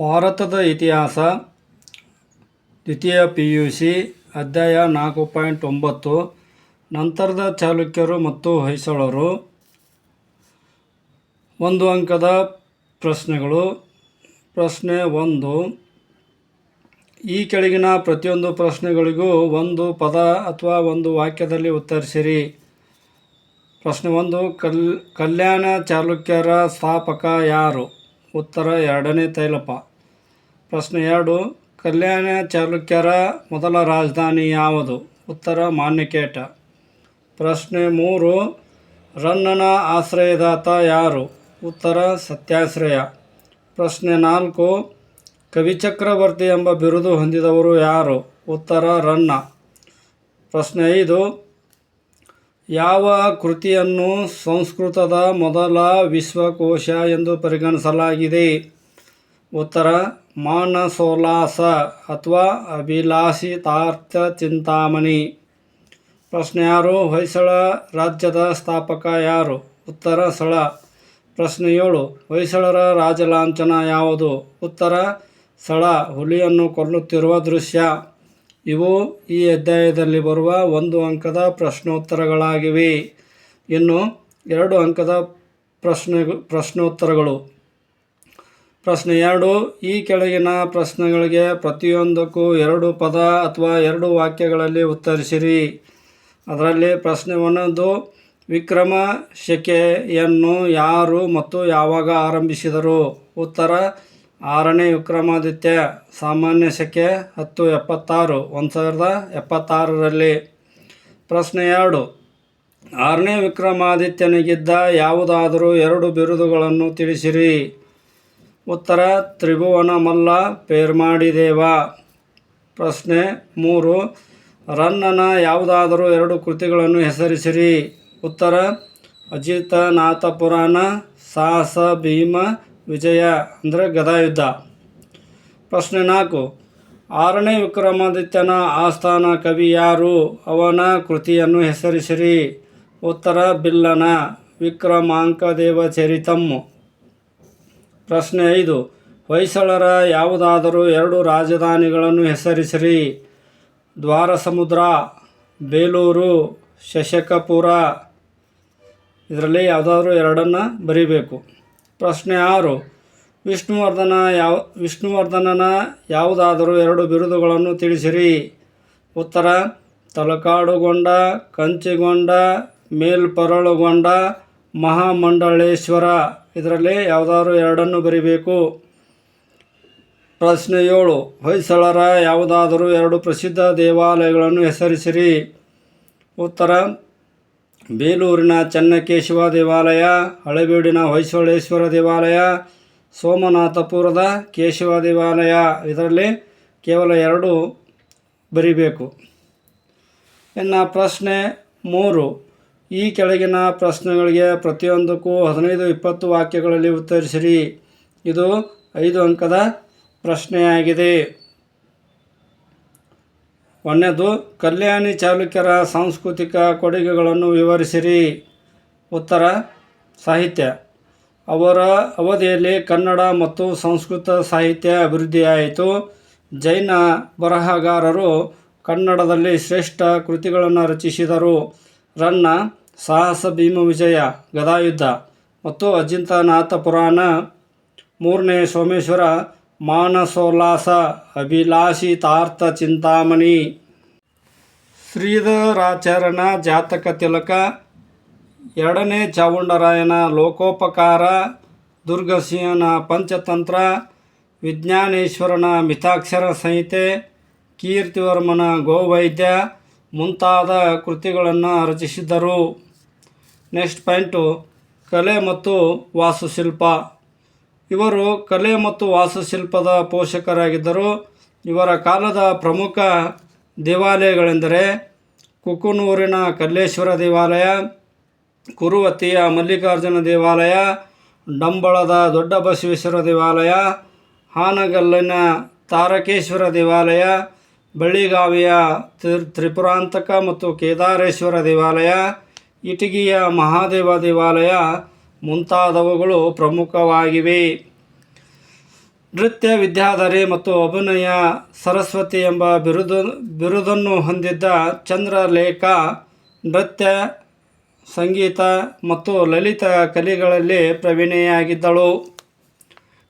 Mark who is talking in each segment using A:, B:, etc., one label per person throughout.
A: ಭಾರತದ ಇತಿಹಾಸ, ದ್ವಿತೀಯ ಪಿ ಯು ಸಿ ಅಧ್ಯಾಯ ನಾಲ್ಕು ಪಾಯಿಂಟ್ ಒಂಬತ್ತು, ನಂತರದ ಚಾಲುಕ್ಯರು ಮತ್ತು ಹೊಯ್ಸಳರು. ಒಂದು ಅಂಕದ ಪ್ರಶ್ನೆಗಳು. ಪ್ರಶ್ನೆ ಒಂದು, ಈ ಕೆಳಗಿನ ಪ್ರತಿಯೊಂದು ಪ್ರಶ್ನೆಗಳಿಗೂ ಒಂದು ಪದ ಅಥವಾ ಒಂದು ವಾಕ್ಯದಲ್ಲಿ ಉತ್ತರಿಸಿರಿ. ಪ್ರಶ್ನೆ ಒಂದು, ಕಲ್, ಕಲ್ಯಾಣ ಚಾಲುಕ್ಯರ ಸ್ಥಾಪಕ ಯಾರು? ಉತ್ತರ ಎರಡನೇ ತೈಲಪ ಪ್ರಶ್ನೆ ಎರಡು, ಕಲ್ಯಾಣ ಚಾಲುಕ್ಯರ ಮೊದಲ ರಾಜಧಾನಿ ಯಾವುದು? ಉತ್ತರ, ಮಾನ್ಯಕೇಟ. ಪ್ರಶ್ನೆ ಮೂರು, ರನ್ನನ ಆಶ್ರಯದಾತ ಯಾರು? ಉತ್ತರ, ಸತ್ಯಾಶ್ರಯ. ಪ್ರಶ್ನೆ ನಾಲ್ಕು ಕವಿಚಕ್ರವರ್ತಿ ಎಂಬ ಬಿರುದು ಹೊಂದಿದವರು ಯಾರು? ಉತ್ತರ, ರನ್ನ. ಪ್ರಶ್ನೆ ಐದು, ಯಾವ ಕೃತಿಯನ್ನು ಸಂಸ್ಕೃತದ ಮೊದಲ ವಿಶ್ವಕೋಶ ಎಂದು ಪರಿಗಣಿಸಲಾಗಿದೆ? ಉತ್ತರ, ಮಾನಸೋಲ್ಲಾಸ ಅಥವಾ ಅಭಿಲಾಷಿತಾರ್ಥ ಚಿಂತಾಮಣಿ ಪ್ರಶ್ನೆ ಯಾರು? ಹೊಯ್ಸಳ ರಾಜ್ಯದ ಸ್ಥಾಪಕ ಯಾರು? ಉತ್ತರ, ಸಳ. ಪ್ರಶ್ನೆ ಏಳು, ಹೊಯ್ಸಳರ ರಾಜಲಾಂಛನ ಯಾವುದು? ಉತ್ತರ, ಸಳ, ಹುಲಿಯನ್ನು ಕೊಲ್ಲುತ್ತಿರುವ ದೃಶ್ಯ. ಇವು ಈ ಅಧ್ಯಾಯದಲ್ಲಿ ಬರುವ ಒಂದು ಅಂಕದ ಪ್ರಶ್ನೋತ್ತರಗಳಾಗಿವೆ. ಇನ್ನು ಎರಡು ಅಂಕದ ಪ್ರಶ್ನೆ, ಪ್ರಶ್ನೋತ್ತರಗಳು. ಪ್ರಶ್ನೆ ಎರಡು, ಈ ಕೆಳಗಿನ ಪ್ರಶ್ನೆಗಳಿಗೆ ಪ್ರತಿಯೊಂದಕ್ಕೂ ಎರಡು ಪದ ಅಥವಾ ಎರಡು ವಾಕ್ಯಗಳಲ್ಲಿ ಉತ್ತರಿಸಿರಿ. ಅದರಲ್ಲಿ ಪ್ರಶ್ನೆ ಒಂದೊಂದು, ವಿಕ್ರಮ ಶಕೆಯನ್ನು ಯಾರು ಮತ್ತು ಯಾವಾಗ ಆರಂಭಿಸಿದರು? ಉತ್ತರ, ಆರನೇ ವಿಕ್ರಮಾದಿತ್ಯ, ಸಾಮಾನ್ಯ ಶಕೆ ಹತ್ತು ಎಪ್ಪತ್ತಾರು, ಒಂದು ಸಾವಿರದ ಎಪ್ಪತ್ತಾರರಲ್ಲಿ. ಪ್ರಶ್ನೆ ಎರಡು, ಆರನೇ ವಿಕ್ರಮಾದಿತ್ಯನಿಗಿದ್ದ ಯಾವುದಾದರೂ ಎರಡು ಬಿರುದುಗಳನ್ನು ತಿಳಿಸಿರಿ. ಉತ್ತರ ತ್ರಿಭುವನ ಮಲ್ಲ ಪೇರ್ಮಾಡಿದೇವ. ಪ್ರಶ್ನೆ ಮೂರು, ರನ್ನನ ಯಾವುದಾದರೂ ಎರಡು ಕೃತಿಗಳನ್ನು ಹೆಸರಿಸಿರಿ. ಉತ್ತರ ಅಜಿತನಾಥ ಪುರಾಣ ಸಾಹಸ ಭೀಮ ವಿಜಯ ಅಂದರೆ ಗದಾಯುದ್ಧ. ಪ್ರಶ್ನೆ ನಾಲ್ಕು, ಆರನೇ ವಿಕ್ರಮಾದಿತ್ಯನ ಆಸ್ಥಾನ ಕವಿ ಯಾರು? ಅವನ ಕೃತಿಯನ್ನು ಹೆಸರಿಸಿರಿ. ಉತ್ತರ, ಬಿಲ್ಲನ ವಿಕ್ರಮಾಂಕದೇವ ಚರಿತಂ ಪ್ರಶ್ನೆ ಐದು, ಹೊಯ್ಸಳರ ಯಾವುದಾದರೂ ಎರಡು ರಾಜಧಾನಿಗಳನ್ನು ಹೆಸರಿಸಿರಿ. ದ್ವಾರಸಮುದ್ರ, ಬೇಲೂರು, ಶಶಕಪುರ. ಇದರಲ್ಲಿ ಯಾವುದಾದ್ರೂ ಎರಡನ್ನು ಬರೀಬೇಕು. ಪ್ರಶ್ನೆ ಆರು, ವಿಷ್ಣುವರ್ಧನ ಯಾವ, ವಿಷ್ಣುವರ್ಧನನ ಯಾವುದಾದರೂ ಎರಡು ಬಿರುದುಗಳನ್ನು ತಿಳಿಸಿರಿ. ಉತ್ತರ, ತಲಕಾಡುಗೊಂಡ, ಕಂಚಿಗೊಂಡ, ಮೇಲ್ಪರಳುಗೊಂಡ, ಮಹಾಮಂಡಳೇಶ್ವರ. ಇದರಲ್ಲಿ ಯಾವುದಾದ್ರು ಎರಡನ್ನು ಬರಿಬೇಕು. ಪ್ರಶ್ನೆ ಏಳು, ಹೊಯ್ಸಳರ ಯಾವುದಾದರೂ ಎರಡು ಪ್ರಸಿದ್ಧ ದೇವಾಲಯಗಳನ್ನು ಹೆಸರಿಸಿರಿ. ಉತ್ತರ, ಬೇಲೂರಿನ ಚನ್ನಕೇಶವ ದೇವಾಲಯ, ಹಳೆಬೀಡಿನ ಹೊಯ್ಸಳೇಶ್ವರ ದೇವಾಲಯ, ಸೋಮನಾಥಪುರದ ಕೇಶವ ದೇವಾಲಯ, ಇದರಲ್ಲಿ ಕೇವಲ ಎರಡು ಬರಿಬೇಕು. ಇನ್ನು ಪ್ರಶ್ನೆ ಮೂರು ಈ ಕೆಳಗಿನ ಪ್ರಶ್ನೆಗಳಿಗೆ ಪ್ರತಿಯೊಂದಕ್ಕೂ ಹದಿನೈದು ಇಪ್ಪತ್ತು ವಾಕ್ಯಗಳಲ್ಲಿ ಉತ್ತರಿಸಿರಿ. ಇದು ಐದು ಅಂಕದ ಪ್ರಶ್ನೆಯಾಗಿದೆ. ಒಂದನೇದು, ಕಲ್ಯಾಣಿ ಚಾಲುಕ್ಯರ ಸಾಂಸ್ಕೃತಿಕ ಕೊಡುಗೆಗಳನ್ನು ವಿವರಿಸಿರಿ. ಉತ್ತರ, ಸಾಹಿತ್ಯ. ಅವರ ಅವಧಿಯಲ್ಲಿ ಕನ್ನಡ ಮತ್ತು ಸಂಸ್ಕೃತ ಸಾಹಿತ್ಯ ಅಭಿವೃದ್ಧಿಯಾಯಿತು. ಜೈನ ಬರಹಗಾರರು ಕನ್ನಡದಲ್ಲಿ ಶ್ರೇಷ್ಠ ಕೃತಿಗಳನ್ನು ರಚಿಸಿದರು. ರನ್ನ, ಸಾಹಸ, ಭೀಮ, ವಿಜಯ, ಗದಾಯುದ್ಧ ಮತ್ತು ಅಜಿಂತನಾಥ ಪುರಾಣ. ಮೂರನೇ ಸೋಮೇಶ್ವರ, ಮಾನಸೋಲ್ಲಾಸ, ಅಭಿಲಾಷಿತಾರ್ಥ, ಚಿಂತಾಮಣಿ. ಶ್ರೀಧರಾಚರಣ, ಜಾತಕ ತಿಲಕ. ಎರಡನೇ ಚಾವುಂಡರಾಯನ ಲೋಕೋಪಕಾರ, ದುರ್ಗಸಿಂಹನ ಪಂಚತಂತ್ರ, ವಿಜ್ಞಾನೇಶ್ವರನ ಮಿತಾಕ್ಷರ ಸಂಹಿತೆ, ಕೀರ್ತಿವರ್ಮನ ಗೋವೈದ್ಯ ಮುಂತಾದ ಕೃತಿಗಳನ್ನು ರಚಿಸಿದ್ದರು. ನೆಕ್ಸ್ಟ್ ಪಾಯಿಂಟು, ಕಲೆ ಮತ್ತು ವಾಸ್ತುಶಿಲ್ಪ. ಇವರು ಕಲೆ ಮತ್ತು ವಾಸ್ತುಶಿಲ್ಪದ ಪೋಷಕರಾಗಿದ್ದರು. ಇವರ ಕಾಲದ ಪ್ರಮುಖ ದೇವಾಲಯಗಳೆಂದರೆ ಕುಕುನೂರಿನ ಕಲ್ಲೇಶ್ವರ ದೇವಾಲಯ ಕುರುವತಿಯ ಮಲ್ಲಿಕಾರ್ಜುನ ದೇವಾಲಯ, ಡಂಬಳದ ದೊಡ್ಡ ಬಸವೇಶ್ವರ ದೇವಾಲಯ, ಹಾನಗಲ್ಲಿನ ತಾರಕೇಶ್ವರ ದೇವಾಲಯ ಬಳ್ಳಿಗಾವಿಯ ತ್ರಿ, ತ್ರಿಪುರಾಂತಕ ಮತ್ತು ಕೇದಾರೇಶ್ವರ ದೇವಾಲಯ, ಇಟಗಿಯ ಮಹಾದೇವ ದೇವಾಲಯ ಮುಂತಾದವುಗಳು ಪ್ರಮುಖವಾಗಿವೆ. ನೃತ್ಯ, ವಿದ್ಯಾಧರಿ ಮತ್ತು ಅಭಿನಯ, ಸರಸ್ವತಿ ಎಂಬ ಬಿರುದು, ಬಿರುದನ್ನು ಹೊಂದಿದ್ದ ಚಂದ್ರಲೇಖ, ನೃತ್ಯ, ಸಂಗೀತ ಮತ್ತು ಲಲಿತ ಕಲೆಗಳಲ್ಲಿ ಪ್ರವೀಣೆಯಾಗಿದ್ದಳು.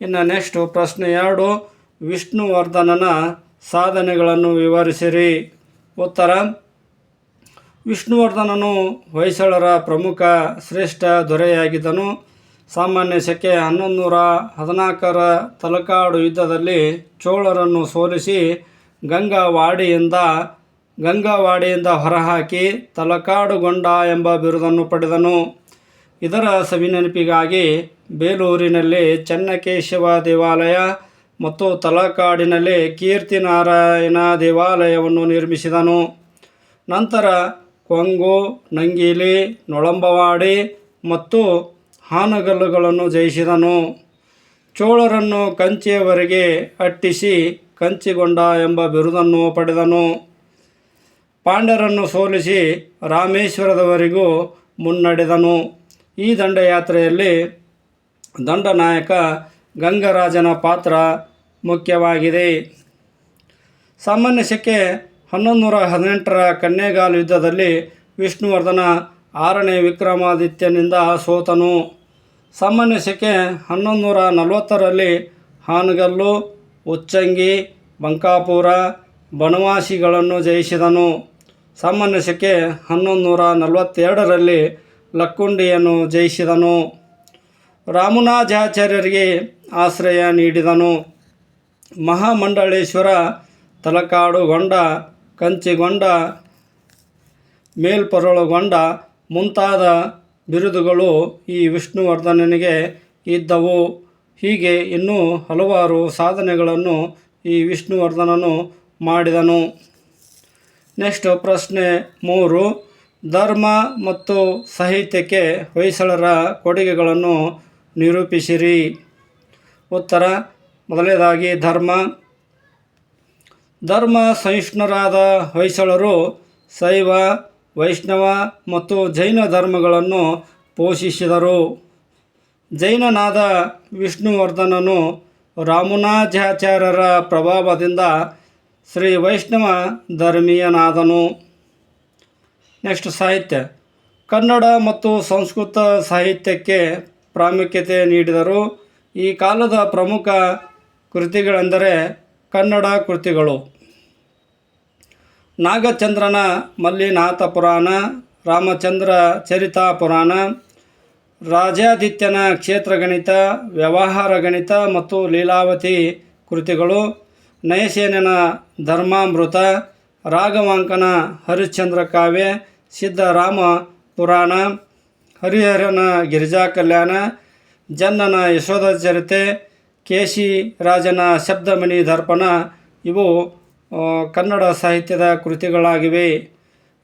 A: ಇನ್ನು ನೆಕ್ಸ್ಟು ಪ್ರಶ್ನೆ ಎರಡು, ವಿಷ್ಣುವರ್ಧನನ ಸಾಧನೆಗಳನ್ನು ವಿವರಿಸಿರಿ. ಉತ್ತರ, ವಿಷ್ಣುವರ್ಧನನು ಹೊಯ್ಸಳರ ಪ್ರಮುಖ ಶ್ರೇಷ್ಠ ದೊರೆಯಾಗಿದ್ದನು. ಸಾಮಾನ್ಯ ಶಕೆ ಹನ್ನೊಂದು ನೂರ ಹದಿನಾಲ್ಕರ ತಲಕಾಡು ಯುದ್ಧದಲ್ಲಿ ಚೋಳರನ್ನು ಸೋಲಿಸಿ ಗಂಗಾವಾಡಿಯಿಂದ ಗಂಗಾವಾಡಿಯಿಂದ ಹೊರಹಾಕಿ ತಲಕಾಡುಗೊಂಡ ಎಂಬ ಬಿರುದನ್ನು ಪಡೆದನು. ಇದರ ಸವಿನೆನಪಿಗಾಗಿ ಬೇಲೂರಿನಲ್ಲಿ ಚನ್ನಕೇಶವ ದೇವಾಲಯ ಮತ್ತು ತಲಕಾಡಿನಲ್ಲಿ ಕೀರ್ತಿನಾರಾಯಣ ದೇವಾಲಯವನ್ನು ನಿರ್ಮಿಸಿದನು. ನಂತರ ಕೊಂಗು, ನಂಗೀಲಿ, ನೊಳಂಬವಾಡಿ ಮತ್ತು ಹಾನಗಲ್ಲುಗಳನ್ನು ಜಯಿಸಿದನು. ಚೋಳರನ್ನು ಕಂಚಿಯವರೆಗೆ ಅಟ್ಟಿಸಿ ಕಂಚಿಗೊಂಡ ಎಂಬ ಬಿರುದನ್ನು ಪಡೆದನು. ಪಾಂಡ್ಯರನ್ನು ಸೋಲಿಸಿ ರಾಮೇಶ್ವರದವರೆಗೂ ಮುನ್ನಡೆದನು. ಈ ದಂಡಯಾತ್ರೆಯಲ್ಲಿ ದಂಡನಾಯಕ ಗಂಗರಾಜನ ಪಾತ್ರ ಮುಖ್ಯವಾಗಿದೆ. ಸಾಮಾನ್ಯ ಶಕೆ ಹನ್ನೊಂದು ನೂರ ಹದಿನೆಂಟರ ಕನ್ನೆಗಾಲು ಯುದ್ಧದಲ್ಲಿ ವಿಷ್ಣುವರ್ಧನ ಆರನೇ ವಿಕ್ರಮಾದಿತ್ಯನಿಂದ ಸೋತನು. ಸಾಮಾನ್ಯ ಶಕೆ ಹನ್ನೊಂದು ನೂರ ನಲವತ್ತರಲ್ಲಿ ಹಾನಗಲ್ಲು, ಉಚ್ಚಂಗಿ, ಬಂಕಾಪುರ, ಬನವಾಸಿಗಳನ್ನು ಜಯಿಸಿದನು. ಸಾಮಾನ್ಯ ಶಕೆ ಹನ್ನೊಂದು ನೂರ ನಲವತ್ತೆರಡರಲ್ಲಿ ಲಕ್ಕುಂಡಿಯನ್ನು ಜಯಿಸಿದನು. ರಾಮನಾಜಾಚಾರ್ಯರಿಗೆ ಆಶ್ರಯ ನೀಡಿದನು. ಮಹಾಮಂಡಳೇಶ್ವರ, ತಲಕಾಡುಗೊಂಡ, ಕಂಚಿಗೊಂಡ, ಮೇಲ್ಪೊರಳುಗೊಂಡ ಮುಂತಾದ ಬಿರುದುಗಳು ಈ ವಿಷ್ಣುವರ್ಧನನಿಗೆ ಇದ್ದವು. ಹೀಗೆ ಇನ್ನೂ ಹಲವಾರು ಸಾಧನೆಗಳನ್ನು ಈ ವಿಷ್ಣುವರ್ಧನನು ಮಾಡಿದನು. ನೆಕ್ಸ್ಟ್ ಪ್ರಶ್ನೆ ಮೂರು. ಧರ್ಮ ಮತ್ತು ಸಾಹಿತ್ಯಕ್ಕೆ ಹೊಯ್ಸಳರ ಕೊಡುಗೆಗಳನ್ನು ನಿರೂಪಿಸಿರಿ. ಉತ್ತರ. ಮೊದಲನೇದಾಗಿ ಧರ್ಮ. ಧರ್ಮ ಸಹಿಷ್ಣುರಾದ ಹೊಯ್ಸಳರು ಶೈವ, ವೈಷ್ಣವ ಮತ್ತು ಜೈನ ಧರ್ಮಗಳನ್ನು ಪೋಷಿಸಿದರು. ಜೈನನಾದ ವಿಷ್ಣುವರ್ಧನನು ರಾಮುನಾಜಾಚಾರ್ಯರ ಪ್ರಭಾವದಿಂದ ಶ್ರೀ ವೈಷ್ಣವ ಧರ್ಮೀಯನಾದನು. ನೆಕ್ಸ್ಟ್ ಸಾಹಿತ್ಯ. ಕನ್ನಡ ಮತ್ತು ಸಂಸ್ಕೃತ ಸಾಹಿತ್ಯಕ್ಕೆ ಪ್ರಾಮುಖ್ಯತೆ ನೀಡಿದರು. ಈ ಕಾಲದ ಪ್ರಮುಖ ಕೃತಿಗಳೆಂದರೆ ಕನ್ನಡ ಕೃತಿಗಳು. ನಾಗಚಂದ್ರನ ಮಲ್ಲಿನಾಥ ಪುರಾಣ ರಾಮಚಂದ್ರ ಚರಿತಾ ಪುರಾಣ ರಾಜಾದಿತ್ಯನ ಕ್ಷೇತ್ರಗಣಿತ ವ್ಯವಹಾರ ಗಣಿತ ಮತ್ತು ಲೀಲಾವತಿ ಕೃತಿಗಳು, ನಯಸೇನನ ಧರ್ಮಾಮೃತ, ರಾಘವಾಂಕನ ಹರಿಶ್ಚಂದ್ರ ಕಾವ್ಯ ಸಿದ್ಧರಾಮ ಪುರಾಣ, ಹರಿಹರನ ಗಿರಿಜಾ ಕಲ್ಯಾಣ, ಜನ್ನನ ಯಶೋಧ ಚರಿತೆ ಕೇಶಿ ರಾಜನ ಶಬ್ದಮಣಿ ದರ್ಪಣ, ಇವು ಕನ್ನಡ ಸಾಹಿತ್ಯದ ಕೃತಿಗಳಾಗಿವೆ.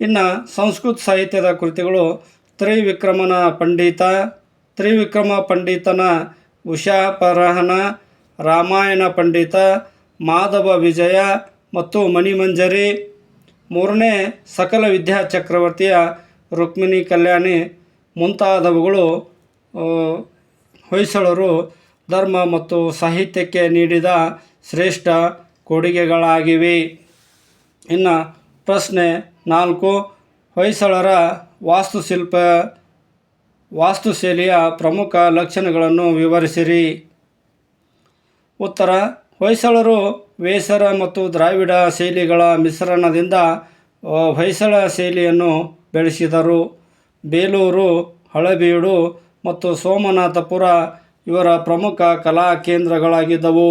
A: ಇನ್ನು ಸಂಸ್ಕೃತ ಸಾಹಿತ್ಯದ ಕೃತಿಗಳು ತ್ರಿವಿಕ್ರಮನ ಪಂಡಿತ, ತ್ರಿವಿಕ್ರಮ ಪಂಡಿತನ, ಉಷಾಪರಹನ, ರಾಮಾಯಣ ಪಂಡಿತ, ಮಾಧವ ವಿಜಯ ಮತ್ತು ಮಣಿಮಂಜರಿ. ಮೂರನೇ ಸಕಲ ವಿದ್ಯಾ ಚಕ್ರವರ್ತಿಯ ರುಕ್ಮಿಣಿ ಕಲ್ಯಾಣಿ ಮುಂತಾದವುಗಳು ಹೊಯ್ಸಳರು ಧರ್ಮ ಮತ್ತು ಸಾಹಿತ್ಯಕ್ಕೆ ನೀಡಿದ ಶ್ರೇಷ್ಠ ಕೊಡುಗೆಗಳಾಗಿವೆ. ಇನ್ನು ಪ್ರಶ್ನೆ ನಾಲ್ಕು. ಹೊಯ್ಸಳರ ವಾಸ್ತುಶಿಲ್ಪ, ವಾಸ್ತುಶೈಲಿಯ ಪ್ರಮುಖ ಲಕ್ಷಣಗಳನ್ನು ವಿವರಿಸಿರಿ. ಉತ್ತರ. ಹೊಯ್ಸಳರು ವೇಸರ ಮತ್ತು ದ್ರಾವಿಡ ಶೈಲಿಗಳ ಮಿಶ್ರಣದಿಂದ ಹೊಯ್ಸಳ ಶೈಲಿಯನ್ನು ಬೆಳೆಸಿದರು. ಬೇಲೂರು, ಹಳಬೀಡು ಮತ್ತು ಸೋಮನಾಥಪುರ ಇವರ ಪ್ರಮುಖ ಕಲಾ ಕೇಂದ್ರಗಳಾಗಿದ್ದವು.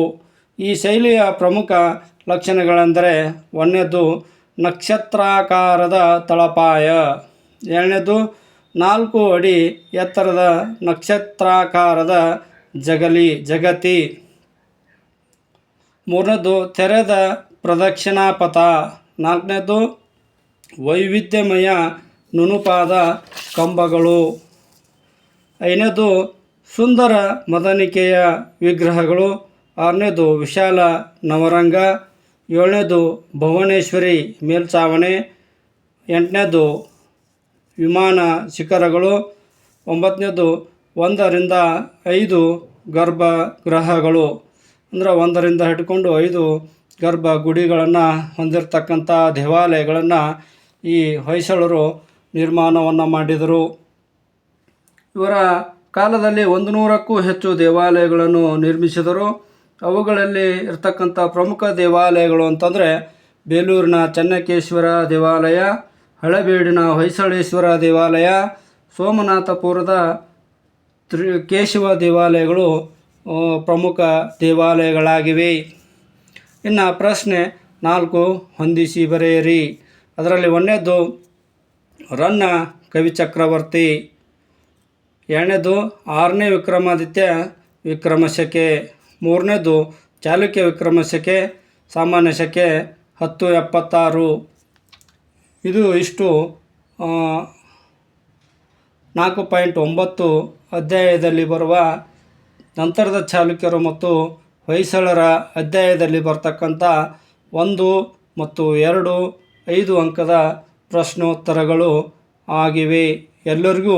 A: ಈ ಶೈಲಿಯ ಪ್ರಮುಖ ಲಕ್ಷಣಗಳೆಂದರೆ ಒಂದನೇದು ನಕ್ಷತ್ರಾಕಾರದ ತಳಪಾಯ, ಎರಡನೇದು ನಾಲ್ಕು ಅಡಿ ಎತ್ತರದ ನಕ್ಷತ್ರಾಕಾರದ ಜಗಲಿ, ಜಗತಿ, ಮೂರನೇದು ತೆರೆದ ಪ್ರದಕ್ಷಿಣಾಪಥ, ನಾಲ್ಕನೇದು ವೈವಿಧ್ಯಮಯ ನುಣುಪಾದ ಕಂಬಗಳು, ಐದನೇದು ಸುಂದರ ಮದನಿಕೆಯ ವಿಗ್ರಹಗಳು. ಆರನೇದು ವಿಶಾಲ ನವರಂಗ. ಏಳನೇದು ಭುವನೇಶ್ವರಿ ಮೇಲ್ಛಾವಣಿ ಎಂಟನೇದು ವಿಮಾನ ಶಿಖರಗಳು. ಒಂಬತ್ತನೇದು ಒಂದರಿಂದ ಐದು ಗರ್ಭಗೃಹಗಳು. ಅಂದರೆ ಒಂದರಿಂದ ಹಿಡ್ಕೊಂಡು ಐದು ಗರ್ಭ ಗುಡಿಗಳನ್ನು ಹೊಂದಿರತಕ್ಕಂಥ ದೇವಾಲಯಗಳನ್ನು ಈ ಹೊಯ್ಸಳರು ನಿರ್ಮಾಣವನ್ನು ಮಾಡಿದರು. ಇವರ ಕಾಲದಲ್ಲಿ ಒಂದು ನೂರಕ್ಕೂ ಹೆಚ್ಚು ದೇವಾಲಯಗಳನ್ನು ನಿರ್ಮಿಸಿದರು. ಅವುಗಳಲ್ಲಿ ಇರತಕ್ಕಂಥ ಪ್ರಮುಖ ದೇವಾಲಯಗಳು ಅಂತಂದರೆ ಬೇಲೂರಿನ ಚನ್ನಕೇಶ್ವರ ದೇವಾಲಯ, ಹಳೆಬೀಡಿನ ಹೊಯ್ಸಳೇಶ್ವರ ದೇವಾಲಯ, ಸೋಮನಾಥಪುರದ ತ್ರಿ ಕೇಶವ ದೇವಾಲಯಗಳು ಪ್ರಮುಖ ದೇವಾಲಯಗಳಾಗಿವೆ. ಇನ್ನು ಪ್ರಶ್ನೆ ನಾಲ್ಕು ಹೊಂದಿಸಿ ಬರೆಯಿರಿ. ಅದರಲ್ಲಿ ಒಂದನೇದು ರನ್ನ ಕವಿಚಕ್ರವರ್ತಿ. ಎರಡನೇದು ಆರನೇ ವಿಕ್ರಮಾದಿತ್ಯ ವಿಕ್ರಮ ಶಕೆ ಮೂರನೇದು ಚಾಲುಕ್ಯ ವಿಕ್ರಮ ಶಕೆ ಸಾಮಾನ್ಯ ಶಕೆ ಹತ್ತು ಎಪ್ಪತ್ತಾರು. ಇದು ಇಷ್ಟು ನಾಲ್ಕು ಪಾಯಿಂಟ್ ಒಂಬತ್ತು ಅಧ್ಯಾಯದಲ್ಲಿ ಬರುವ ನಂತರದ ಚಾಲುಕ್ಯರು ಮತ್ತು ಹೊಯ್ಸಳರ ಅಧ್ಯಾಯದಲ್ಲಿ ಬರ್ತಕ್ಕಂಥ ಒಂದು ಮತ್ತು ಎರಡು ಐದು ಅಂಕದ ಪ್ರಶ್ನೋತ್ತರಗಳು ಆಗಿವೆ. ಎಲ್ಲರಿಗೂ